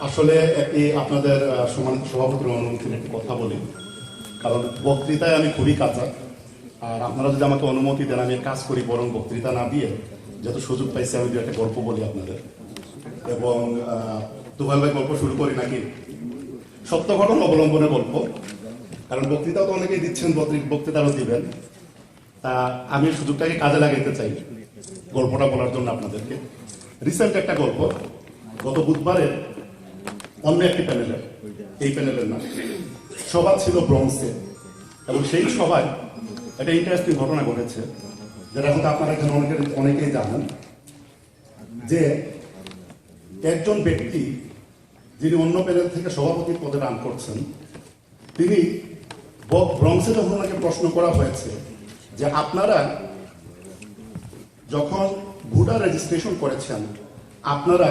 আসলে একটি আপনাদের সমান, সভাপতির অনুমতির একটি কথা বলি। কারণ বক্তৃতায় আমি খুবই কাঁচা। আর আপনারা যদি আমাকে অনুমতি দেন, আমি কাজ করি, বরং বক্তৃতা না দিয়ে যেহেতু সুযোগ পাইছি, আমি দু একটা গল্প বলি আপনাদের। এবং দুভাল ভাই গল্প শুরু করি নাকি? সত্য ঘটনা অবলম্বনে গল্প। কারণ বক্তৃতাও তো অনেকেই দিচ্ছেন, বক্তৃ- বক্তৃতারও দিবেন। তা আমি সুযোগটাকে কাজে লাগাইতে চাই গল্পটা বলার জন্য আপনাদেরকে। রিসেন্ট একটা গল্প। গত বুধবারে অন্য একটি প্যানেলের এই প্যানেলের না সভা ছিল ব্রংসে এবং সেই সভায় একটা ইন্টারেস্টিং ঘটনা ঘটেছে, যেটা হয়তো আপনারা এখানে অনেকে অনেকেই জানেন, যে একজন ব্যক্তি যিনি অন্য প্যানেল থেকে সভাপতির পদে রান করছেন, তিনি ব্রংসে যখন ওনাকে প্রশ্ন করা হয়েছে যে আপনারা যখন ভোটার রেজিস্ট্রেশন করেছেন আপনারা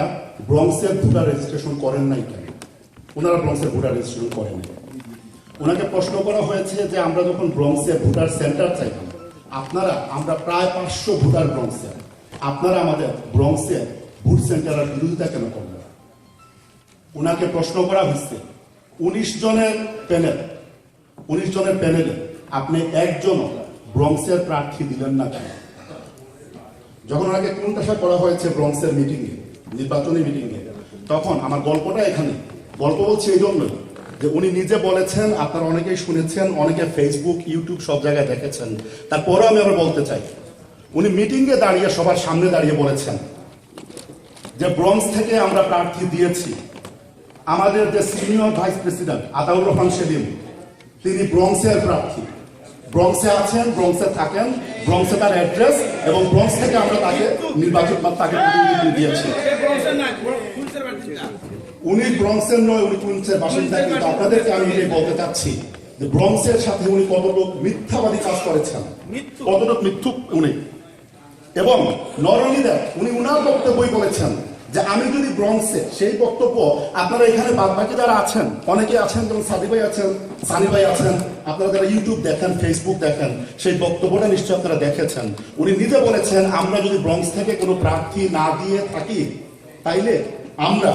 ব্রংসের ভোটার রেজিস্ট্রেশন করেন নাই কেন? ওনারা ব্রংসের ভোটার রেজিস্ট্রেশন করেন ওনাকে প্রশ্ন করা হয়েছে যে আমরা যখন ব্রংসে ভোটার সেন্টার চাইলাম আপনারা, আমরা প্রায় পাঁচশো ভোটার ব্রংসে আপনারা আমাদের ব্রংসে ভোট সেন্টারের বিরোধিতা কেন করলেন ওনাকে প্রশ্ন করা হয়েছে, উনিশ জনের প্যানেল, উনিশ জনের প্যানেলে আপনি একজন ব্রংসের প্রার্থী দিলেন না কেন? যখন ওনাকে কোনটাশা করা হয়েছে ব্রংসের মিটিংয়ে নির্বাচনী মিটিংয়ে তখন আমার গল্পটা এখানে। গল্প বলছি এই জন্যই যে উনি নিজে বলেছেন, আপনারা অনেকেই শুনেছেন, অনেকে ফেসবুক ইউটিউব সব জায়গায় দেখেছেন। তারপরেও আমি আবার বলতে চাই, উনি মিটিংয়ে দাঁড়িয়ে সবার সামনে দাঁড়িয়ে বলেছেন যে ব্রংস থেকে আমরা প্রার্থী দিয়েছি। আমাদের যে senior vice president Ataur Rahman Selim, তিনি ব্রংসের প্রার্থী। ব্রংসে আছেন ব্রংসে থাকেন ব্রংসে তার অ্যাড্রেস এবং ব্রংস থেকে আমরা তাকে নির্বাচন বা তাকে প্রতিনিধি দিয়েছি। উনি ব্রংসের নয়, উনি কুইন্সের বাসিন্দা, কিন্তু আপনাদেরকে আমি এটাই বলতে চাচ্ছি যে ব্রংসের সাথে উনি কতটুক মিথ্যাবাদী কাজ করেছেন, কতটুক মিথ্যুক উনি। এবং নরলি দ্যাট উনি উনার বক্তব্যই বলেছেন যে আমি যদি ব্রংসে সেই বক্তব্য আপনারা এখানে বাদ বাকি যারা আছেন, অনেকে আছেন, যেমন সাদি ভাই আছেন, সানি ভাই আছেন, আপনারা যারা ইউটিউব দেখেন ফেসবুক দেখেন, সেই বক্তব্যটা নিশ্চয় আপনারা দেখেছেন। উনি নিজে বলেছেন, আমরা যদি ব্রংস থেকে কোনো প্রার্থী না দিয়ে থাকি, তাইলে আমরা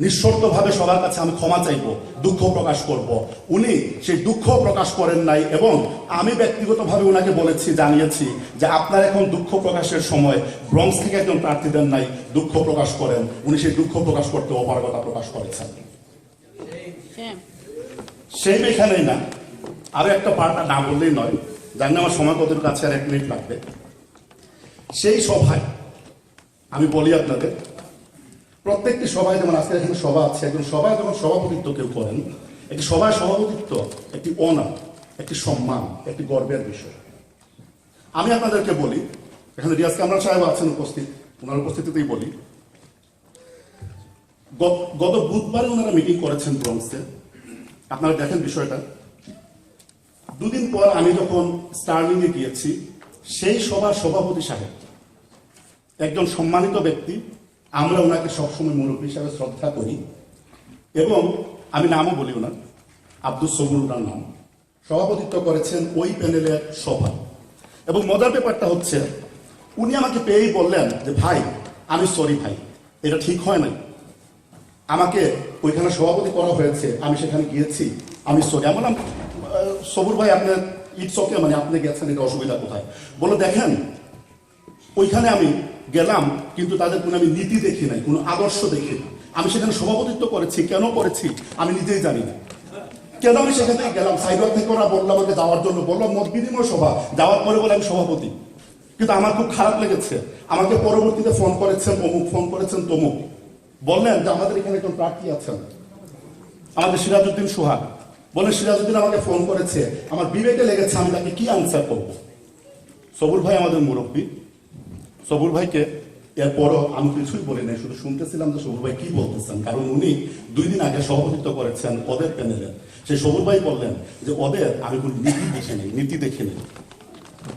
নিঃশর্তভাবে সবার কাছে আমি ক্ষমা চাইব দুঃখ প্রকাশ করব। উনি সেই দুঃখ প্রকাশ করেন নাই এবং আমি ব্যক্তিগতভাবে ওনাকে বলেছি জানিয়েছি যে আপনার এখন দুঃখ প্রকাশের সময়। ব্রংস থেকে একজন প্রার্থী দেন নাই দুঃখ প্রকাশ করেন। উনি সেই দুঃখ প্রকাশ করতে অপারগতা প্রকাশ করেছেন। সেই এখানেই না। আরও একটা পার্টটা না বললেই নয়। জানি আমার সময় কতটুকু কাছে আর এক মিনিট লাগবে। সেই সভায় আমি বলি আপনাদের প্রত্যেকটি সভায় যেমন আজকে এখানে সভা আছে, একজন সভায় যখন সভাপতিত্ব কেউ করেন, একটি সভায় সভাপতিত্ব একটি অনার একটি সম্মান, একটি গর্বের বিষয়। আমি আপনাদেরকে বলি, এখানে রিয়াজ কামরান সাহেব আছেন উপস্থিত, ওনার উপস্থিতিতেই বলি, গত বুধবারে ওনারা মিটিং করেছেন ব্রংসে আপনারা দেখেন বিষয়টা। দুদিন পর আমি যখন স্টার্লিংয়ে গিয়েছি, সেই সভার সভাপতি সাহেব, একজন সম্মানিত ব্যক্তি আমরা ওনাকে সবসময় মুরব্বী হিসাবে শ্রদ্ধা করি। এবং আমি নামও বলি ওনার আব্দুল সবুর ওনার নাম। সভাপতিত্ব করেছেন ওই প্যানেলের সভা। এবং মজার ব্যাপারটা হচ্ছে, উনি আমাকে পেয়েই বললেন যে, ভাই, আমি সরি ভাই, এটা ঠিক হয় নাই। আমাকে ওইখানে সভাপতি করা হয়েছে, আমি সেখানে গিয়েছি, আমি সরি বললাম সবুর ভাই আপনার ইটস ওকে মানে আপনি গেছেন, এটা অসুবিধা কোথায়? বলে দেখেন, ওইখানে আমি গেলাম, কিন্তু তাদের কোনো আমি নীতি দেখি নাই, কোনো আদর্শ দেখি না আমি সেখানে সভাপতিত্ব করেছি, কেন করেছি আমি নিজেই জানি না। কেন আমি সেখানে গেলাম? সাইবার থেকে ওরা বলল আমাকে যাওয়ার জন্য বললাম মত বিনিময় সভা, যাওয়ার পরে বলে আমি সভাপতি। কিন্তু আমার খুব খারাপ লেগেছে। আমাকে পরবর্তীতে ফোন করেছেন, অমুক ফোন করেছেন, তমুক। বললেন যে আমাদের এখানে একজন প্রার্থী আছেন। আমাদের সিরাজউদ্দিন সোহাগ। বলে সিরাজউদ্দিন আমাকে ফোন করেছে। আমার বিবেকে লেগেছে, আমি তাকে কি আনসার করব? সবুর ভাই আমাদের মুরব্বী। সবুর ভাইকে এরপরও আমি কিছুই বলি নাই, শুধু শুনতেছিলাম যে সবুর ভাই কি বলতেছেন, কারণ উনি দুই দিন আগে সভাপতিত্ব করেছেন ওদের প্যানেলে সেই সবুর ভাই বললেন যে, ওদের আমি কোনো নীতি দেখে নেই, নীতি দেখে নেই।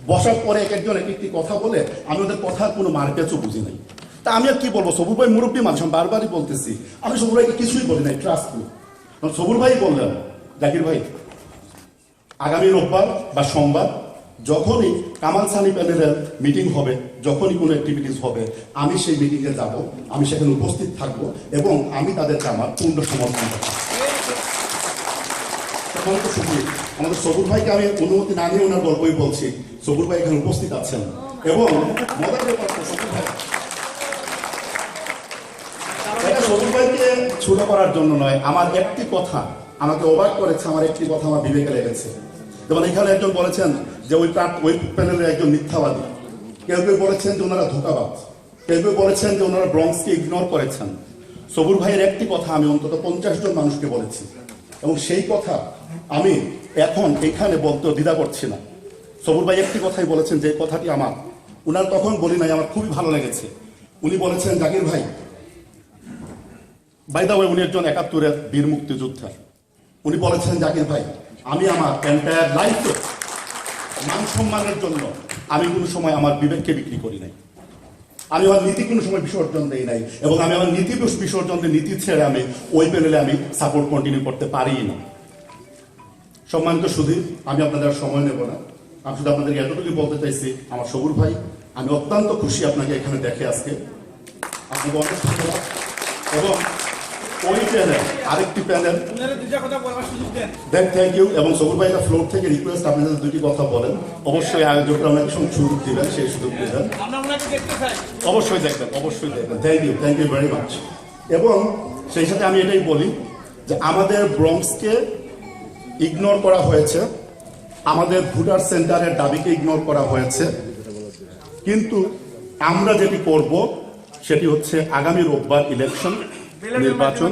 বসার পরে এক একজন এক একটি কথা বলে, আমি ওদের কথার কোনো মার্কেটও বুঝি নাই। তা আমি আর কি বলব? সবুর ভাই মুরব্বী মানুষ, আমি বারবারই বলতেছি, আমি সবুর ভাইকে কিছুই বলি নাই ট্রাস্ট মি সবুর ভাই বললেন, জাকির ভাই, আগামী রোববার বা সোমবার যখনই কামাল সানি প্যানেলের মিটিং হবে, যখনই কোনো অ্যাক্টিভিটিস হবে, আমি সেই মিটিংয়ে যাব, আমি সেখানে উপস্থিত থাকব এবং আমি তাদেরকে আমার পূর্ণ সমর্থন তখন তো আমাদের সবুর ভাইকে আমি অনুমতি না নিয়ে ওনার গল্পই বলছি। সবুর ভাই এখানে উপস্থিত আছেন। এবং মজার ব্যাপার সবুর ভাই সবুর ভাইকে ছোট করার জন্য নয়, আমার একটি কথা আমাকে অবাক করেছে, আমার একটি কথা আমার বিবেকে লেগেছে। যেমন এখানে একজন বলেছেন যে ওই ওই প্যানেলের একজন মিথ্যাবাদী। কেউ কেউ বলেছেন যে ওনারা ধোকাবাজ। কেউ কেউ বলেছেন যে ওনারা ব্রঙ্কসকে ইগনোর করেছেন। সবুর ভাইয়ের একটি কথা আমি অন্তত পঞ্চাশ জন মানুষকে বলেছি। এবং সেই কথা আমি এখন এখানে বলতে দ্বিধা করছি না। সবুর ভাই একটি কথাই বলেছেন যে কথাটি আমার। উনার তখন বলি নাই, আমার খুবই ভালো লেগেছে। উনি বলেছেন, জাকির ভাই বাই দা ওয়ে উনি একজন একাত্তরের বীর মুক্তিযোদ্ধা উনি বলেছেন, জাকির ভাই, আমি আমার এন্টায়ার লাইফে মান সম্মানের জন্য আমি কোনো সময় আমার বিবেককে বিক্রি করি নাই। আমি আমার নীতি কোনো সময় বিসর্জন দেই নাই এবং আমি আমার নীতি বিসর্জন দিয়ে নীতি ছেড়ে আমি ওই প্যানেলে আমি সাপোর্ট কন্টিনিউ করতে পারি না। সম্মানিত শুধু আমি আপনাদের সময় নেব না। আমি শুধু আপনাদেরকে এতটুকু বলতে চাইছি, আমার সবুর ভাই, আমি অত্যন্ত খুশি আপনাকে এখানে দেখে আজকে। আপনাকে অনেক ধন্যবাদ। এবং ওই প্যানেল আরেকটি প্যানেল থ্যাংক ইউ এবং ফ্লোর থেকে রিকোয়েস্ট দুটি কথা বলেন। অবশ্যই সুযোগ অবশ্যই দেখবেন অবশ্যই দেখবেন। Thank you thank you very এবং সেই আমি এটাই বলি যে আমাদের ব্রঙ্কসকে ইগনোর করা হয়েছে। আমাদের ভোটার সেন্টারের দাবিকে ইগনোর করা হয়েছে। কিন্তু আমরা যেটি করব, সেটি হচ্ছে আগামী রোববার ইলেকশন নির্বাচন।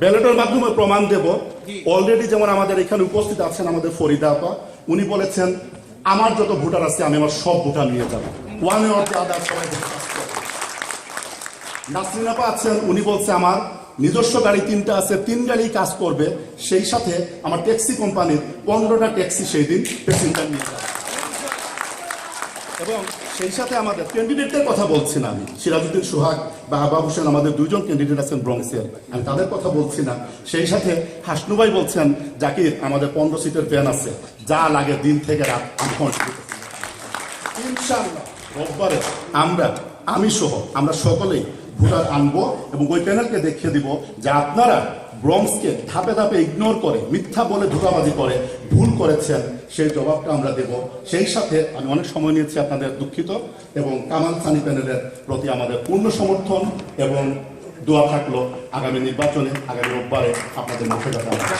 ব্যালটের মাধ্যমে প্রমাণ দেব। অলরেডি যেমন আমাদের এখানে উপস্থিত আছেন আমাদের ফরিদা আপা উনি বলেছেন আমার যত ভোটার আছে আমি আমার সব ভোটার নিয়ে যাব। ওয়ান অর আদার সবাই। নাসরিন আপা আছেন উনি বলছে আমার নিজস্ব গাড়ি তিনটা আছে তিন গাড়ি কাজ করবে। সেই সাথে আমার ট্যাক্সি কোম্পানির পনেরোটা ট্যাক্সি সেই দিন প্যাসেঞ্জার নিয়ে যাবে। এবং সেই সাথে আমাদের ক্যান্ডিডেটদের কথা বলছি না আমি। সিরাজউদ্দিন সোহাগ বা আবা হোসেন আমাদের দুজন ক্যান্ডিডেট আছেন ব্রঙ্কসের আমি তাদের কথা বলছি না। সেই সাথে হাসনুভাই বলছেন, জাকির, আমাদের পনেরো সিটের ভ্যান আছে। যা লাগে দিন থেকে রাত আমি রোববারে আমরা, আমি সহ, আমরা সকলেই ভোটার আনব এবং ওই প্যানেলকে দেখিয়ে দিব যে আপনারা ব্রঙ্কসকে ধাপে ধাপে ইগনোর করে, মিথ্যা বলে ধোকাবাজি করে, ভুল করেছেন, সেই জবাবটা আমরা দেব। সেই সাথে আমি অনেক সময় নিয়েছি আপনাদের দুঃখিত এবং কামাল সানি প্যানেলের প্রতি আমাদের পূর্ণ সমর্থন এবং দোয়া থাকল আগামী নির্বাচনে, আগামী রোববারে আপনাদের মুখে ধন্যবাদ।